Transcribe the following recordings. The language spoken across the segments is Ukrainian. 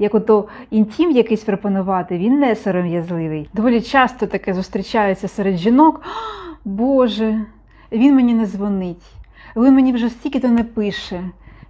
як ото інтім якийсь пропонувати, він не сором'язливий. Доволі часто таке зустрічається серед жінок. Боже, він мені не дзвонить, він мені вже стільки-то не пише.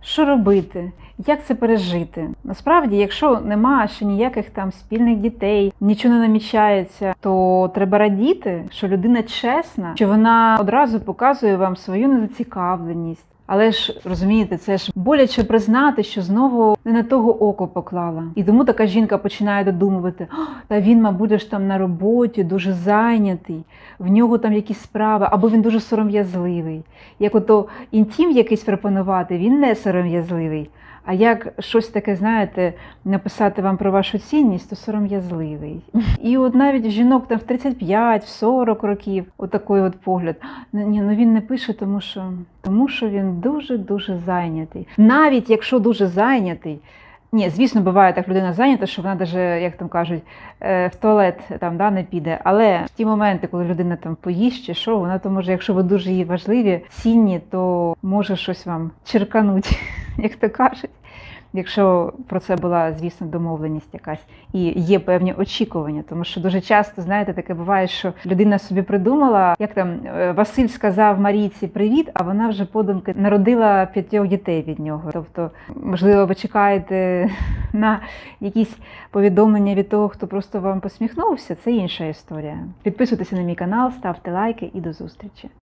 Що робити? Як це пережити? Насправді, якщо нема ще ніяких там спільних дітей, нічого не намічається, то треба радіти, що людина чесна, що вона одразу показує вам свою незацікавленість. Але ж розумієте, це ж боляче признати, що знову не на того око поклала. І тому така жінка починає додумувати: та він, мабуть, ж там на роботі дуже зайнятий, в нього там якісь справи, або він дуже сором'язливий. Як ото інтім якийсь пропонувати, він не сором'язливий. А як щось таке, знаєте, написати вам про вашу цінність, то сором'язливий. І от навіть жінок там в 35, в 40 років, отакий от погляд. Ну, Ні, ну він не пише, тому що, тому що він дуже-дуже зайнятий. Навіть якщо дуже зайнятий, ні, звісно, буває так, людина зайнята, що вона даже, як там кажуть, е, в туалет там да, не піде. Але в ті моменти, коли людина там поїсть чи що, вона то може, якщо ви дуже їй важливі, цінні, то може щось вам черкануть, як то кажуть. Якщо про це була, звісно, домовленість якась і є певні очікування, тому що дуже часто, знаєте, таке буває, що людина собі придумала, як там е, Василь сказав Марійці привіт, а вона вже подумки народила п'ятьох дітей від нього. Тобто, можливо, ви чекаєте на якісь повідомлення від того, хто просто вам посміхнувся. Це інша історія. Підписуйтеся на мій канал, ставте лайки і до зустрічі.